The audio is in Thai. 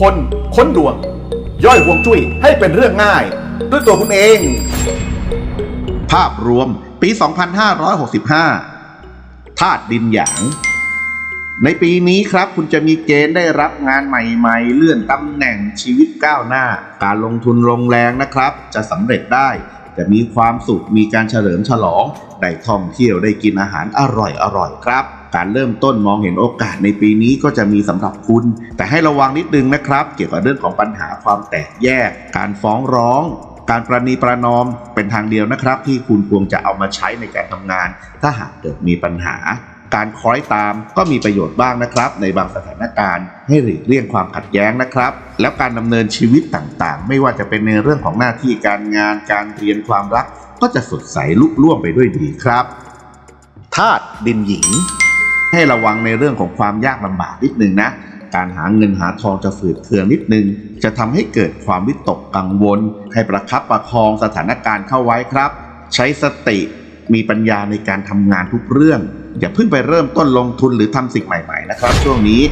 คนค้นดวง ย่อยห่วงจุ้ยให้เป็นเรื่องง่าย ด้วยตัวคุณเอง ภาพรวมปี 2565 ธาตุดินหยาง ในปีนี้ครับคุณจะมีเกณฑ์ได้รับงานใหม่ๆ เลื่อนตำแหน่งชีวิตก้าวหน้า การลงทุนลงแรงนะครับ จะสำเร็จได้ จะมีความสุขมีการเฉลิมฉลองได้ท่องเที่ยวได้กินอาหารอร่อยๆครับ การเริ่มต้นมองเห็นโอกาสในปีนี้ก็จะมีสำหรับคุณ แต่ให้ระวังนิดนึงนะครับ เกี่ยวกับเรื่องของปัญหาความแตกแยก การฟ้องร้องการประนีประนอมเป็นทางเดียวนะครับ ที่คุณควรจะเอามาใช้ในการทำงาน ถ้าหากเกิดมีปัญหา การคล้อยตามก็มีประโยชน์บ้างนะครับ ในบางสถานการณ์ ให้หลีกเลี่ยงความขัดแย้งนะครับ แล้วการดำเนินชีวิตต่างๆ ไม่ว่าจะเป็นในเรื่องของหน้าที่การงานการเรียนความรัก ก็จะสดใสลุล่วงไปด้วยดีครับธาตุดินหญิง ให้ระวังในเรื่องของความยากลำบากนิดนึงนะการหาเงินหาทองจะฝืดเคืองนิดนึง จะทำให้เกิดความวิตกกังวล ให้ประคับประคองสถานการณ์เข้าไว้ครับ ใช้สติ มีปัญญาในการทำงานทุกเรื่อง อย่าเพิ่งไปเริ่มต้นลงทุนหรือทำสิ่งใหม่ ๆ นะครับ ช่วงนี้